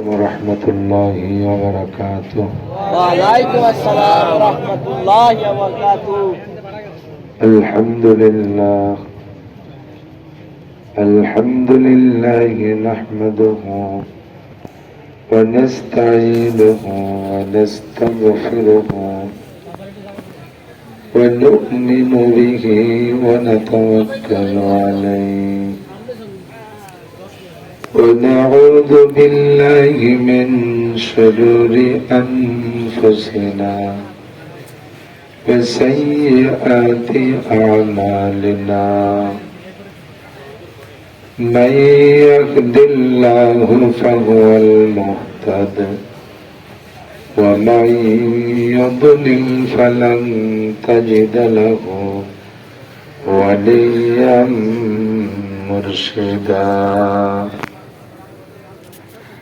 ورحمة الله وبركاته وعليكم السلام ورحمة الله وبركاته الحمد لله الحمد لله نحمده ونستعينه ونستغفره ونؤمن به ونتوكل عليه ونعوذ بالله من شرور أنفسنا وسيئات أعمالنا. من يهد الله فهو المهتد ومن يضلل فلن تجد له وليا مرشدا.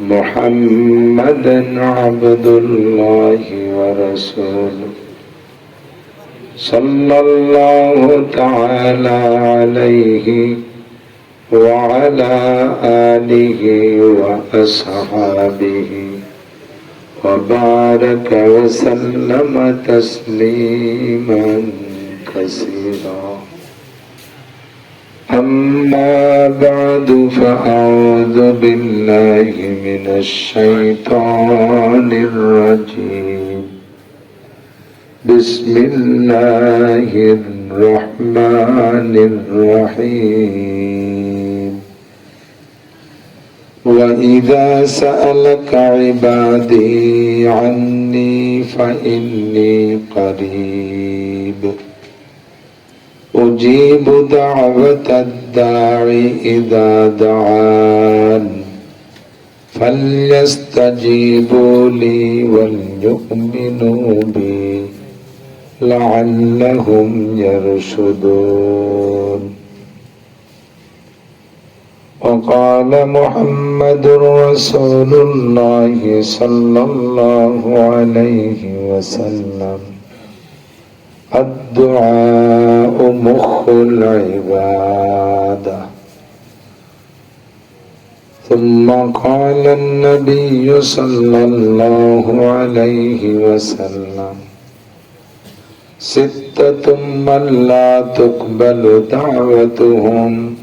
محمدا عبد الله ورسوله. صلى الله تعالى عليه وعلى آله وأصحابه وبارك وسلم تسليما كثيرا. أما بعد فأعوذ بالله من الشيطان الرجيم. بسم الله الرحمن الرحيم. وإذا سألك عبادي عني فإني قريب. أجيب دعوة الداع إذا دعان فليستجيبوا لي وليؤمنوا بي لعلهم يرشدون. وقال محمد رسول الله صلى الله عليه وسلم الدعاء مخ العبادة ثم قال النبي صلى الله عليه وسلم ستة من لا تقبل دعوتهم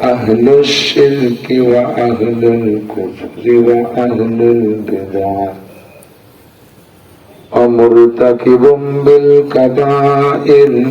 أهل الشرك وأهل الكفر وأهل البدع. ومرتكب بالكبائر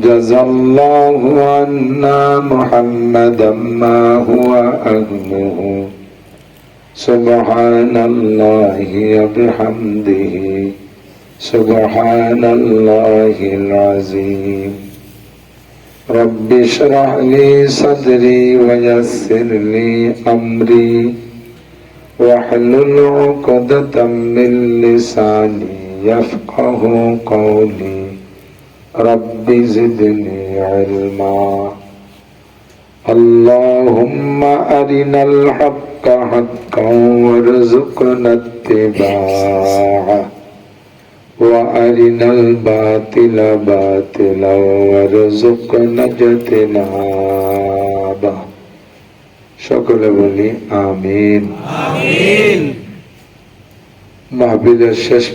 جزى الله عنا محمدا ما هو أهله سبحان الله بحمده سبحان الله العظيم. رب اشرح لي صدري ويسر لي أمري. واحلل عقدة من لساني يفقه قولي. رب زدني علما اللهم أرنا الحق حقا وارزقنا اتباعه وأرنا الباطل باطلا وارزقنا اجتنابه সকলে বলি আমিন মাহবিলের শেষ